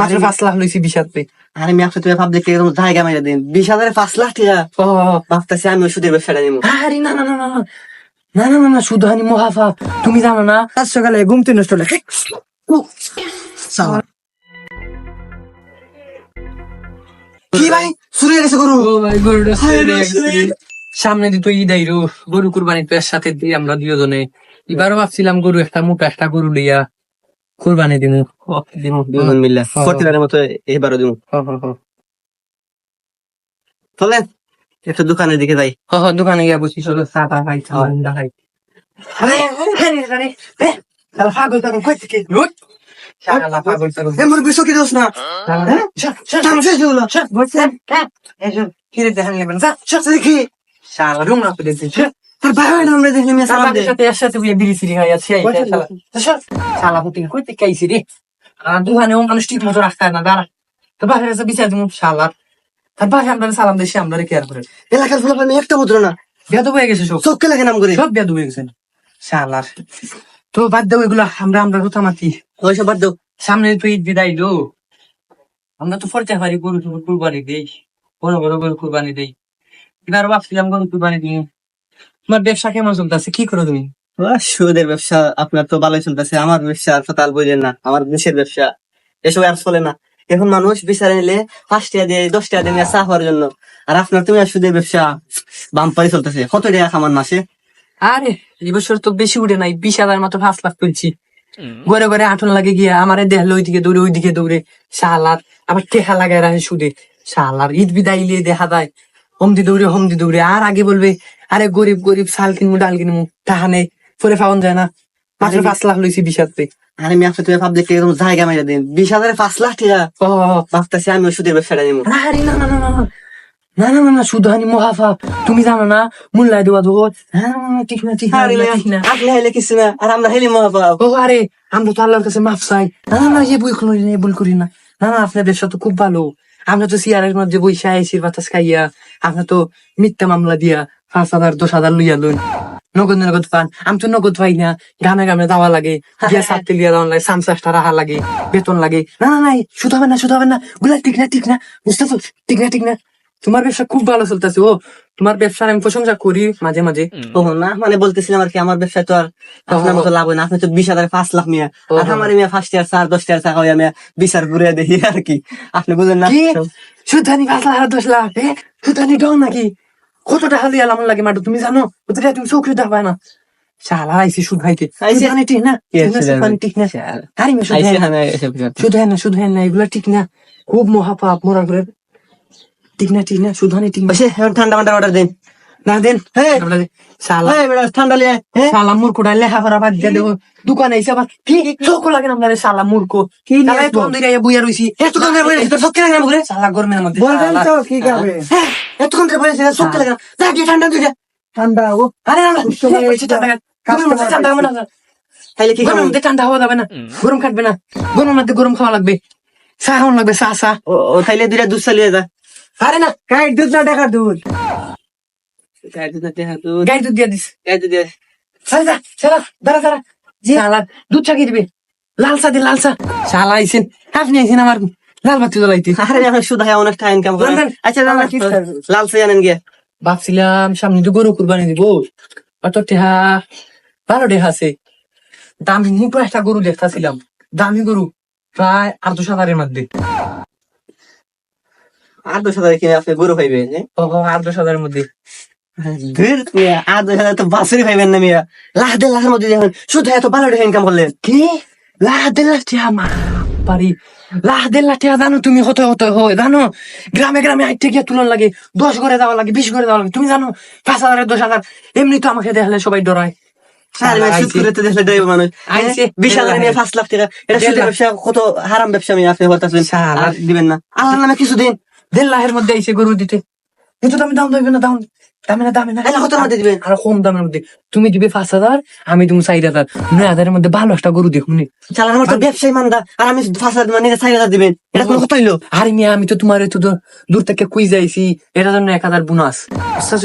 মাত্র পাঁচ লাখ লইছি বিশ হাতে আরে আমি একশো টাকা দেখতে একদম জায়গা মেরে দিন? বিশ হাজারে পাঁচ লাখ টাকা ও। ভাবতেছি আমি সুদের ব্যবসাটা নিবো আরে না না না না না। না না না শুধু হানি মহাফাপ তুমি জানো না আজ সকালে ঘুমতে নষ্ট হলে কি ভাই? শুরু হয়ে গেছে গরু। ও ভাই গরুটা। সামনে দিত ঈদ আইরো। গরু কুরবানি তো এর সাথে দিই আমরা দুজনে এবারও ভাবছিলাম গরু একটা মোটা একটা গরু লইয়া কুরবানি দিমু। দিমু দুজন মিল্লা ফোরটিনারের মতো এবারও দিমু। হ্যাঁ, হ্যাঁ, হ্যাঁ। চলে। একটা দোকানের দিকে যাই। হ হ দোকানে গিয়ে বসি। চলো। চা টা খাই ঠান্ডা খাই। দেখি। সারা রুম না করে দিচ্ছি আর ভাই ভাই আমরা সালাম দে সাথে বিয়ে বিড়ি সিরি আছে পুতিন কই থেকে আইছি রে? আর ও মানুষ ঠিক মতো রাখতে না দাঁড়া। তো বাসায় এসে বিচার তুমি শালা। তার আমরা সালাম দেশে আমরা কেয়ার করে? এলাকার ফুলা একটা মুদ্র না। বেদব হয়ে গেছে সব। চোখকে লাগে নাম করে। সব বেদব হয়ে গেছে। শালার। তো বাদ দাও এগুলো আমরা আমরা কথা মাতি। ওই সব বাদ দাও। সামনে তো ঈদ বিদায় দো আমরা তো ফরতে পারি গরু কুরবানি দেই। বড় বড় গরু কুরবানি দেই। এবার ভাবছিলাম গরু কুরবানি দিই। তোমার ব্যবসা কেমন চলতেছে? কি করো তুমি? সুদের ব্যবসা আপনার তো ভালোই চলতেছে। আমার ব্যবসা আর তাল বললেন না। আমার দেশের ব্যবসা এসব আর চলে না। এখন মানুষ বিচারে নিলে পাঁচ টাকা দিয়ে দশ টাকা দিয়ে চা খাওয়ার জন্য। আর আপনার তুমি আর সুদের ব্যবসা বাম্পারি চলতেছে। কত টাকা খামার মাসে? আরে এই বছর তো বেশি উঠে নাই। বিশ হাজার মাত্র পাঁচ লাখ তুলছি। ঘরে ঘরে আঠন লাগে গিয়া আমারে দেখল ওইদিকে দৌড়ে ওইদিকে দৌড়ে। শালার আবার টেহা লাগায় রাখে সুদে। শালার ঈদ বিদায় দেখা যায়। হমদি দৌড়ে হমদি দৌড়ে আর আগে বলবে আরে গরিব গরিব চাল কিনবো ডাল কিনবো তাহা নেই পরে পাওয়া যায় না মাত্র পাঁচ লাখ লইছি বিশ হাতে আর আমি ভাব দেখতে একদম জায়গা মেরে দিন বিশ হাজারে পাঁচ লাখ টাকা ও ভাবতেছি আমি সুদের ব্যবসাটা নিবো আরে না না না না না না না না শুধু হানি মহাফাপ তুমি জানো না মূল্যায় দেওয়া দেবো হ্যাঁ ঠিক না ঠিক না আপনি হাইলে কিছু না আর আমরা হাইলে মহাপাপ ও আরে আমরা তো আল্লাহর কাছে মাফ চাই না না না এ করি না এ ভুল করি না না না আপনার ব্যবসা তো খুব ভালো আমরা তো সিয়ারের মধ্যে বৈশা এসির বাতাস খাইয়া। আমরা তো মিথ্যা মামলা দিয়া পাঁচ হাজার, দশ হাজার লইয়া লইন নগদ নগদ পান। আমি তো নগদ পাই না। গ্রামে গ্রামে যাওয়া লাগে। গিয়া সাতটি লিয়া যাওয়া লাগে। সামসাসটা রাহা লাগে। বেতন লাগে। না না না শুধু হবে না, শুধু হবে না। গুলা ঠিক না ঠিক না। বুঝতে তো ঠিক না ঠিক না। তোমার ব্যবসা খুব ভালো চলতেছে ও। তোমার ব্যবসার আমি প্রশংসা করি মাঝে মাঝে। ও না মানে বলতেছিলাম আর কি আমার ব্যবসায় তো আর আপনার মতো লাভ হয় না। আপনি তো বিশ হাজার পাঁচ লাখ মিয়া। আর আমার মিয়া ফার্স্ট ইয়ার চার দশ টাকা টাকা হইয়া মিয়া বিশ আর ঘুরে দেখি আর কি। আপনি বুঝেন না? সুতানি পাঁচ লাখ আর দশ লাখ সুতানি ডং নাকি? কত টাকা দিয়ে লাগে মাটু তুমি জানো? ওটা তুমি চৌকি দেখ না। শালা আইসি সুদ খাইতে সুদানি ঠিক না? না, সুদানি ঠিক না? আরে সুদ হ্যাঁ না সুদ হ্যাঁ হ্যাঁ না এগুলা ঠিক না। খুব মহাপাপ মোরা করে ঠিক না ঠিক না সুধানি ঠিক না। এখন ঠান্ডা মান্ডা অর্ডার দিন। না দেন। হ্যাঁ শালা হ্যাঁ ঠান্ডা লিয়ে হ্যাঁ শালা মূর্খ ডাইলে হাফারা বাদ দিয়ে দেবো। দোকানে এসে আবার কি চোখ লাগে না আপনার শালা মূর্খ কি বুইয়া রইছি। এত কম ধরে বসে, তোর শক্তি লাগে না ঘুরে শালা গরমের মধ্যে বলবেন। তো কি খাবে? হ্যাঁ। এতক্ষণ ধরে আছে, শক্তি লাগে না যা গিয়ে ঠান্ডা দুইটা ঠান্ডা ও আরে না ঠান্ডা তাইলে কি খাবেন মধ্যে ঠান্ডা হওয়া যাবে না। গরম খাটবে না। গরমের মধ্যে গরম খাওয়া লাগবে। চা খাওয়া লাগবে চা চা। ও ও, তাইলে দুইটা দুধ চালিয়ে যা। আরে না গাই দুধ না টাকার দুধ। গাই দুধ না টাকার দুধ। দিয়ে দিস। গাই দুধ দিয়ে চল যা দাঁড়া দাঁড়া। জি শালা দুধ চা কি দিবে। লাল চা দি লাল চা শালা আইছেন। আপনি আইছেন আমার লাল বাতি জ্বলাইতে। আরে আমি শুধু হয় অনেক টাকা ইনকাম করেন লন্ডন। আচ্ছা? লাল চা আনেন গিয়ে। ভাবছিলাম সামনে তো গরু কুরবানি দিব। অত টেহা ভালো টেহা আছে। দামি মোটো একটা গরু দেখতেছিলাম। দামি গরু প্রায় আট দশ হাজারের মধ্যে। আট দশ হাজার কিনে আপনি গরু পাইবেন হ্যাঁ? আট দশ হাজারের মধ্যে। আট দশ হাজার তো বাসুরি পাইবেন না মিয়া। লাখ দেড় লাখের মধ্যে দেখুন শুধু এত ভালো টাকা ইনকাম করলেন। কি? লাখ দেড় লাখ টিয়া পারি লাখ দেড় লাখ টিয়া জানো তুমি হতে হতে হয় জানো? গ্রামে গ্রামে আইতে গিয়ে তুলন লাগে দশ ঘরে দেওয়া লাগে বিশ ঘরে দেওয়া লাগে। তুমি জানো পাঁচ হাজার দশ হাজার এমনি তো আমাকে দেখলে সবাই ডরায়। হ্যাঁ? কত হারাম ব্যবসা আমি আপনি দিবেন না। আল্লাহ নামে কিছু দিন দেড় লাখের মধ্যে আইসে গরু দিতে। কিন্তু তুমি দাম দেবে না দাম দামে না দামে না। কত মধ্যে দিবেন? আর কম দামের মধ্যে। তুমি দিবে পাঁচ হাজার আমি তুমি চার হাজার। নয় হাজারের মধ্যে ভালো একটা গরু দেখুন চালান আমার তো ব্যবসায়ী মান্দা আর আমি পাঁচ হাজার মানে চার হাজার দিবেন। এটা কোনো কথা হইল। আরে মিয়া আমি তো তোমার তো দূর- থেকে কুই যাইছি এটার জন্য এক হাজার বোনাস। বুঝছ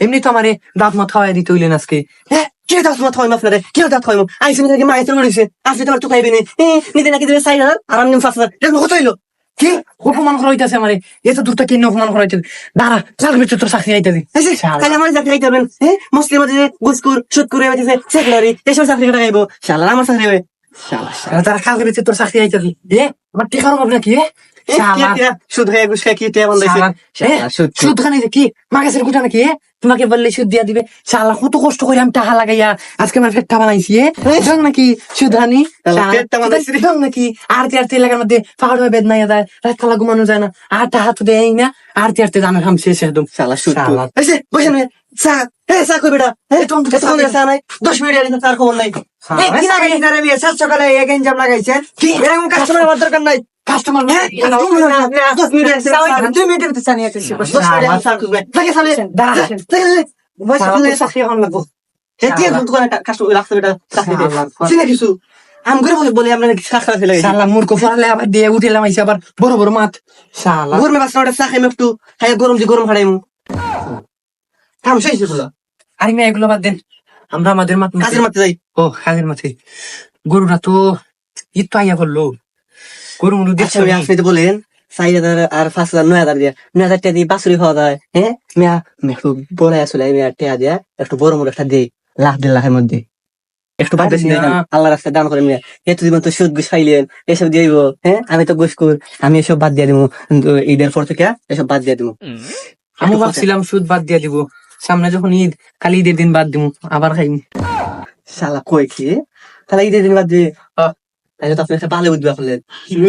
এমনি তো আমারে দাঁত মাথা খাওয়াই দিতে হইলেন আজকে। হ্যাঁ কে দাঁত তোমার থামাইম আপনারে কে দাঁত খাইম আইসি নাকি মায়ের তো মরেছে আসলে তোমার তো নিজে নাকি দেবে সাইড হাজার আর আমি পাঁচ হাজার। এটা কত হইল। কি? অপমান করা হইতাছে আমারে। এত দূরটা কেন অপমান করা হইতাছে। দাঁড়া চার ভিতরে তোর চাকরি আইতা দি এই যে, তাহলে আমার চাকরি আইতে হবেন হ্যাঁ? মুসলিম গুসকুর সুৎকুর হইতেছে সেকুলারি এসব চাকরি কাটা আমার চাকরি তারা কাল করে তোর চাকরি আইতা দি এ আমার টিকার অভাব নাকি এ এ, কি টিয়া? সুদ হয়ে ঘুষ খাই কি টিয়া বন্ধ হয়েছে শালা, এ, শালা, সুদ সুদ খানি কি মাগাসের গুটা নাকি এ? তোমাকে বললে সুদ দিয়া দিবে শালা কত কষ্ট করে আমি টাকা লাগাইয়া আজকে আমার ফেটটা বানাইছি নাকি সুদ হানি। জান নাকি আরতি আরতি এলাকার মধ্যে পাহাড় হয়ে বেদনা যায় রাত খালা ঘুমানো যায় না আর টাকা তো দেয় না আরতি হাম শেষ একদম শালা সুদ বসে চা এ চা কই বেটা? এ চা নাই। দশ মিনিট আগে তার খবর নাই? সকালে লাগাইছেন এরকম কাস্টমার আমার দরকার নাই। কাস্টমার দশ মিনিট আগে চা খাবেন, দুই মিনিটের ভিতরে চা নিয়ে আসতেছি। দশ মিনিট চা। দাঁড়া। চাকরি লাগবো। গরম যে গরম হারাইমু। থাম আরে মেয়ে এগুলো বাদ দেন। আমরা আমাদের মাত কাজের মাঠে যাই। ও কাজের মাঠে। গরুটা তো ঈদ তো আইয়া করল। গরু মুরু আচ্ছা আপনি তো বলেন চার হাজার আর পাঁচ হাজার নয় হাজার দিয়া। নয় হাজার টাকা দিয়ে বাছুরি খাওয়া হ্যাঁ? মেয়া একটু বড় আসলে মেয়া টাকা দিয়া। একটু বড় মোট একটা দেই লাখ দেড় লাখের মধ্যে। একটু আল্লাহ রাস্তায় দান করে মেয়া। এত জীবন তো সুদ ঘুষ খাইলেন এসব দিয়ে হ্যাঁ? আমি তো ঘুষ কর আমি এসব বাদ দিয়ে দিব ঈদের পর থেকে এসব বাদ দিয়ে দিব আমি ভাবছিলাম সুদ বাদ দিয়া দিব। সামনে যখন ঈদ কালি ঈদের দিন বাদ দিব আবার খাইনি শালা কই খেয়ে তাহলে ঈদের দিন বাদ দিয়ে তাহলে তো আপনি একটা ভালো উদ্যোগ করলেন।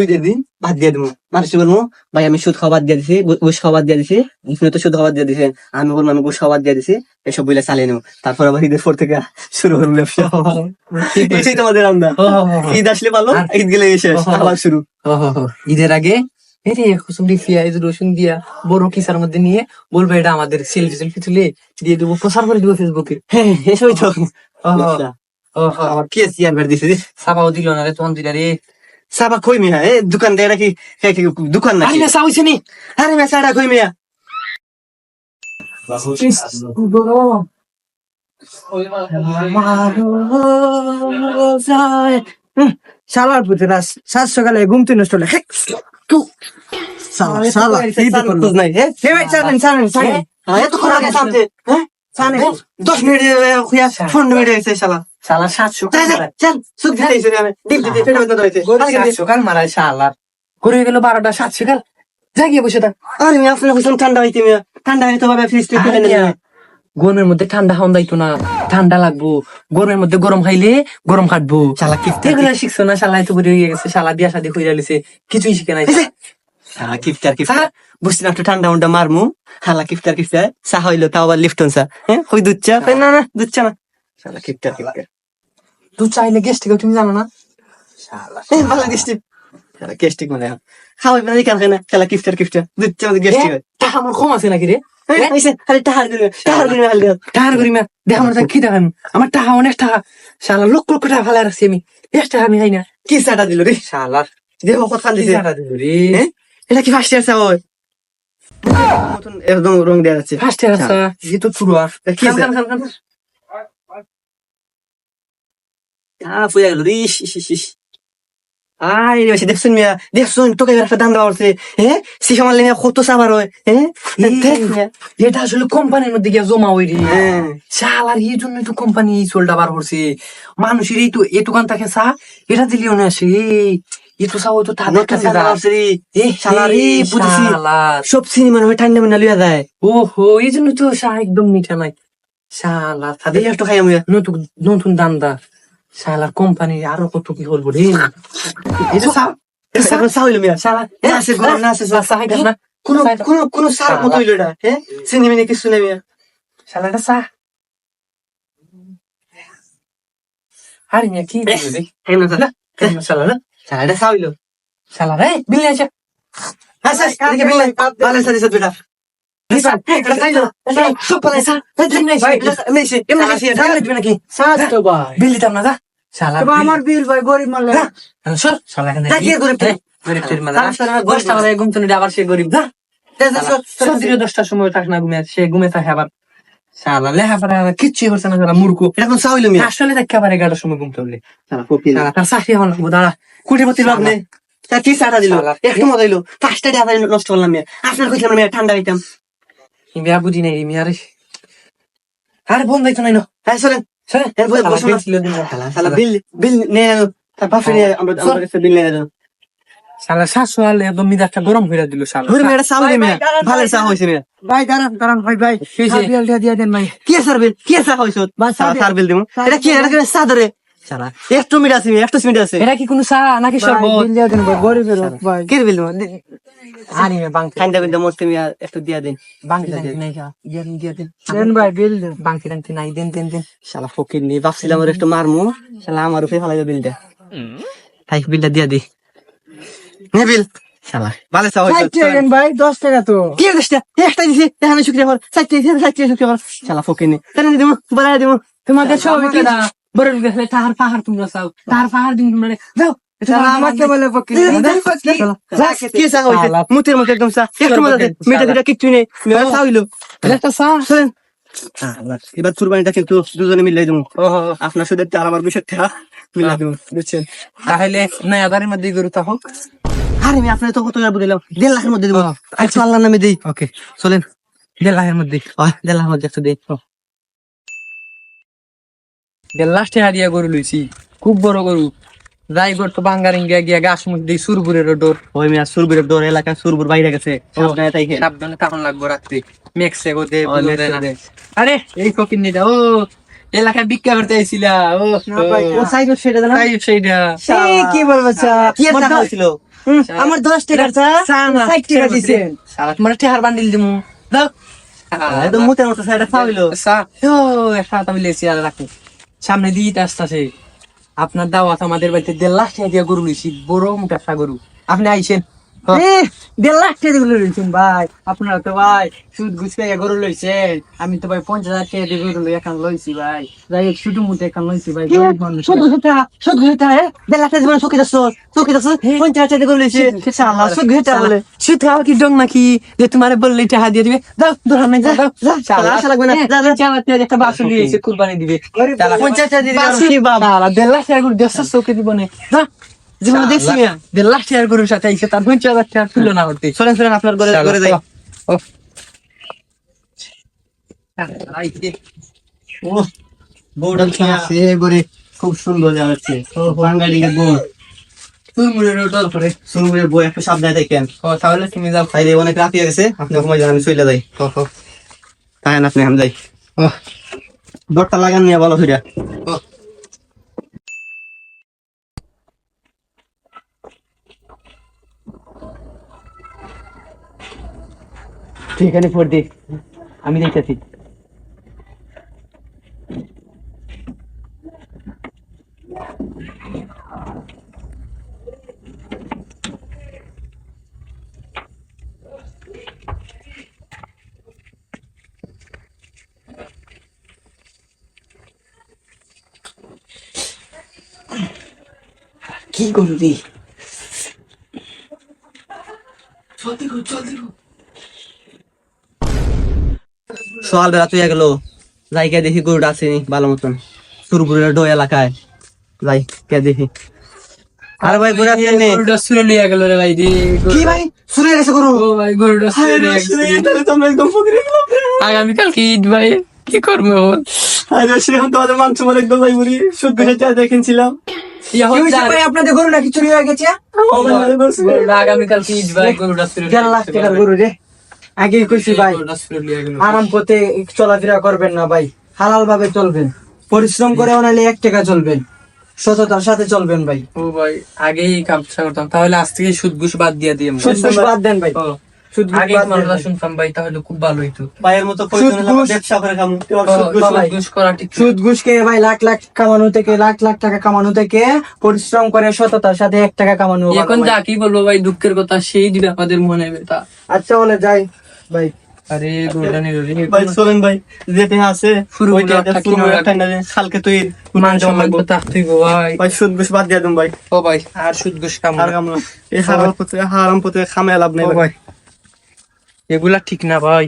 ঈদের দিন বাদ দিয়ে দেবো মানুষ বলব ভাই আমি সুদ খাওয়া বাদ দিয়ে দিছি ঘুষ খাওয়া বাদ দিয়ে দিছি আপনি তো সুদ খাওয়া বাদ দিয়ে দিছেন। আমি বলব আমি ঘুষ খাওয়া বাদ দিয়ে দিছি এসব বলে চালিয়ে নেব। তারপর আবার ঈদের পর থেকে শুরু করব ব্যবসা। এটাই তোমাদের আমরা ঈদ আসলে ভালো ঈদ গেলে ও। আবার শুরু। ঈদের আগে এরে কুসুমটি পেঁয়াজ রসুন দিয়া বড় কিসার মধ্যে নিয়ে বলব এটা আমাদের সেলফি সেলফি তুলে দিয়ে দেবো প্রচার করে দেবো ফেসবুকে হ্যাঁ এসবই তো। ও, আমার কে চেয়ার বের দিছে? সাবাও দিল না রে তখন দিলা রে। সাবা কই মিয়া? এ দোকান দেয় নাকি দোকান আরে না চা হইছে নি। আরে মিয়া সাড়া কই মিয়া? শালার পুতে রাস সাত সকালে ঘুম তুই নষ্ট হলে দশ মিনিট পনেরো মিনিট হয়েছে, শালা। শালা সাতশো চল, সুখ দিতে আমি, ডিম দিতে, পেটের মধ্যে ধরেছে। আরে, সাতশো কাল মারায় শালা করে গেল বারোটা সাতশো কাল যা গিয়ে বসে থাক আরে, মিয়া, আপনার ঠান্ডা হইতে। ঠান্ডা হইতে হবে, ফ্রিজ থেকে। গরমের মধ্যে ঠান্ডা হন দাইতো না। ঠান্ডা লাগবো। গরমের মধ্যে গরম খাইলে গরম কাটবো। শালা কিপটা, এগুলো শিখছো না? শালা এত বড় হয়ে গেছে। শালা বিয়া শাদি হয়ে গেছে কিছুই শিখে নাই। শালা কিপটার কিপটা। বুঝছিলাম একটু ঠান্ডা উন্ডা মারমু। হালা কিপটার কিপটা চা হইল তাও আবার লিফটন চা হ্যাঁ হই দুধ চা। না না দুধ চা না। শালা কিপটার কিপটা তুই চাইলে গেস্ট থেকে তুমি জানো না। শালা এই ভালো গেস্টিক শালা গেস্টিক মানে খাওয়াই মানে কেন খায় না শালা কিপটার কিপটা দুধ চা গেস্টিক হয়। আমার কম আছে নাকি রে? না দেখ আমার টাকা অনেক টাকা শালা লক্ষ লক্ষ টাকা ফেলে রাখছি আমি। বেশ টাকা আমি খাই না। কি চাটা দিল রে? শালার দেহ খান দিছে। হ্যাঁ? এটা কি ফার্স্ট ইয়ার চা হয় একদম রং দেওয়া যাচ্ছে। ফার্স্ট ইয়ার আছে এ তো চুরুয়া কি খান খান খান খান। ফুয়া গেল রে। আই রে দেখছেন মিয়া দেখছেন তোকে একটা দাম দেওয়া হচ্ছে হ্যাঁ কত সাবার হয় হ্যাঁ। এটা আসলে কোম্পানির মধ্যে গিয়ে জমা হই রে হ্যাঁ। শালার এই জন্যই তো কোম্পানি চোলটা বার করছে। মানুষের এই তো এটুকান থাকে চা? এটা দিলেও না সে এই তো চা তো তাদের কাছে দাম এ সব সিনেমা হয় ঠান্ডা মিনা লিয়া যায়। ওহো এই জন্য তো চা একদম মিঠা নাই। শালা তাদের একটু খাই আমি নতুন নতুন দান্দা শালার কোম্পানি আরও কত কি করব রে শালা হ্যাঁ শালা শালা শালা শালা আচ্ছা বিল দিতাম না শালা আমার বিল ভাই গরিব মারলে যা। সর শালা এখানে যা, কি গরিব তুই? গরিব তুই মারা তার সাথে আমার গরিব। দশটা বেলায় ঘুম তুলে আবার সে গরিব যা সব দিনে দশটার সময় থাক না ঘুমে সে ঘুমে থাকে আবার। শালা লেখাপড়া কিচ্ছু করছে না শালা মূর্খ। এটা কোন চাউল মিয়া? আসলে একেবারে এগারোটার সময় ঘুমতে উঠলে। শালা ফকির শালা তার চাকরি এখন লাগবো দাঁড়া কোটিপতির বাপ আপনি নেই তা কি চাটা দিল? একটু মজা দিল পাঁচটা টাকা নষ্ট করলাম মেয়ে। আপনার কইছিলাম মেয়ে ঠান্ডা মিয়া বুঝি নাই মিয়া রে। বন্ধ হইতো নাই না। হ্যাঁ চলেন। সরে। শালা একদম মিজাজটা গরম হয়ে দিল শালা মেয়েটা চাউল মেয়ে ভালো চা হয়েছে মেয়ে ভাই দাঁড়ান ভাই ভাই সার দিয়ে দেন ভাই কি স্যার বিল কি চা হয়েছে বিল দিব এটা কি। এটা কি শালা একটু মিনিট আছে একটু মিনিট আছে। এটা কি কোনো চা নাকি বিল দিয়ে দেন ভাই গরিবের লোক ভাই? কি বিল আনি মে বাংতি। ঠান্ডা বিল মস্ত মেয়ে একটু দিয়া দিন। নাই দিয়া দিন দিয়া দিন দেন। ভাই বিল দেন। বাংতি টাংতি নাই দেন দেন দেন। শালা ফকির নিয়ে ভাবছিলাম ওর একটু মারমু। শালা আমার উপরে ফেলাই বিলটা। তাই বিলটা দিয়া দি। নে বিল। শালা ভালো দেন ভাই দশ টাকা তো। কি হচ্ছে একটা দিছি এখানে শুক্রিয়া কর। চারটে দিছি চারটে শুক্রিয়া কর। শালা ফকির নিয়ে কেন দিব বলাই তোমাদের সব বড় দেখলে তাহার পাহাড় তোমরা চাও তাহার পাহাড় দিন তোমরা যাও শালা আমাকে বলে ফকির কি চা হয়েছে মুতের মতো একদম চা একটু মজা দে মেয়েটা দুটা কিচ্ছু নেই চা হইল একটা চা এবার কুরবানিটা কিন্তু দুজনে মিলাই দেবো আপনার সাথে আর আমার বিষয় মিলাই দেবো বুঝছেন তাহলে নয় আধারের মধ্যে গরু তা হোক আরে আমি আপনার তো কত টাকা দিলাম দেড় লাখের মধ্যে দেবো আল্লাহর নামে দিই ওকে চলেন দেড় লাখের মধ্যে দেড় লাখের মধ্যে একটু দিই দেড় লাখ টাকা দিয়া গরু লইছি খুব বড় গরু। যাই গর তো বাঙ্গারিং গিয়া গিয়া গাছ মুখ দিয়ে সুরপুরের ডোর। ওই মেয়া সুরবুরের দৌড় এলাকা সুরবুর বাইরে গেছে। সাবধানে তাই খেয়ে। সাবধানে তখন লাগবো রাত্রি। মেক্সে গো দে ও। আরে এই ফকির নিটা ও এলাকায় ভিক্ষা করতে আইছিলা ও সেটা তাই সেইটা। এই কি বলব চা? কি একটা হয়েছিল? আমার দশ টাকার চা ষাট টাকা দিছেন সারা তোমার টেহার বান্ডিল দিমু। দাও। একদম মুতের মতো সাইডে খাওয়াইলো সা ও একটা আমি লেছি আর রাখো। সামনে দিয়ে আসতেছে। আপনার দাওয়াত আমাদের বাড়িতে দেড় লাখ টাকা দিয়ে গরু নিয়েছি বড় মোটা গরু আপনি আইসেন। দেড় লাখ টাকা দিয়ে লইছেন ভাই। আপনারা তো ভাই সুদ ঘুষ খাইয়া গরু লইছেন। আমি তো ভাই পঞ্চাশ হাজার টাকা দিয়ে গরু এখন লইছি ভাই। যাই হোক শুধু মুঠে এখন লইছি ভাই হ্যাঁ দেড় লাখ টাকা জীবনে যাচ্ছ যাচ্ছ পঞ্চাশ টাকা লইছে। বলে। সুদ খাওয়া কি ডং নাকি? যে তোমার বললে টাকা দিয়ে দিবে। দাও দোকান নাই যাও দাও যা, আশা লাগবে না, যা, যা। চার টাকা একটা বাসন দিয়ে এসে কুরবানি দিবে। পঞ্চাশ দিয়ে? শালা, দেড় লাখ টাকা দিব না দাও জীবনে দেখছি মিয়া। দেড় লাখ টাকার গরুর সাথে আইসে তার পঞ্চাশ হাজার টাকা তুলনা করতে। চলেন চলেন আপনার ঘরে ঘরে যাই। ও। বউটা খুব সুন্দর যাচ্ছে বউ বউ একটু সাবধানে তাহলে তুমি যাও তাইলে অনেক রাত হয়ে গেছে। আপনি আমি চলে যাই। তাই না আপনি আমি যাই। দরটা লাগান নিয়ে বলো ফিরা তুই এখানে দিক আমি দেখতেছি। কি করবি? সকাল বেলা তুই গেল। যাই কে দেখি গরুটা আছে ভালো মতন। সুরপুরের ডো এলাকায়। যাই কে দেখি। আরে ভাই গরু আছে নে। গরুটা সুরে লিয়া গেল রে ভাই কি ভাই? শুনে গেছে গরু? ও ভাই গরুটা সুরে লিয়া গেছে। তোমরা একদম ফকিরে গেলাম। আগামীকাল কি ঈদ ভাই কি করব? এখন আরে সেখান তোমাদের মাংস মনে একদম ভাই বুড়ি। শুদ্ধ সেটা দেখেছিলাম কি হচ্ছে আপনাদের গরু নাকি চুরি হয়ে গেছে? আগামীকাল কি ঈদ ভাই গরুটা সুরে দেড় লাখ টাকার গরু রে। আগেই কইছি ভাই আরাম পথে চলাফেরা করবেন না ভাই হালাল ভাবে চলবেন। পরিশ্রম করে ওনালে এক টাকা চলবেন সততার সাথে চলবেন ভাই। ও ভাই আগেই কামটা করতাম। তাহলে আজ থেকে সুদ ঘুষ বাদ দিয়ে দিই। সুদ ঘুষ বাদ দেন ভাই। সুদ আগে বাদ তোমার দেন কথা ভাই। শুনতাম ভাই তাহলে খুব ভালো হইতো। ভাইয়ের মতো সুদ পরিজন হলে আমরা ঘুষ- ব্যবসা করে সুদ ঘুষ সুদ ভাই ঘুষ করা ঠিক সুদ ঘুষ খেয়ে ভাই লাখ লাখ কামানো থেকে লাখ লাখ টাকা কামানো থেকে পরিশ্রম করে সততার সাথে এক টাকা কামানো এখন যা কি বলব ভাই দুঃখের কথা সেই দিবে আমাদের মনে ব্যথা আচ্ছা বলে যাই। ভাই। আরে নিল রে ভাই চলেন ভাই যেতে আছে। কিনো কালকে তুই সম্মান তো গো ভাই। ভাই সুদ বাদ দিয়া দিন ভাই। ও ভাই আর সুদ কাম আর কামু এই হারাম পথে হারাম পথে খামে লাভ নাই ভাই। এগুলা ঠিক না ভাই।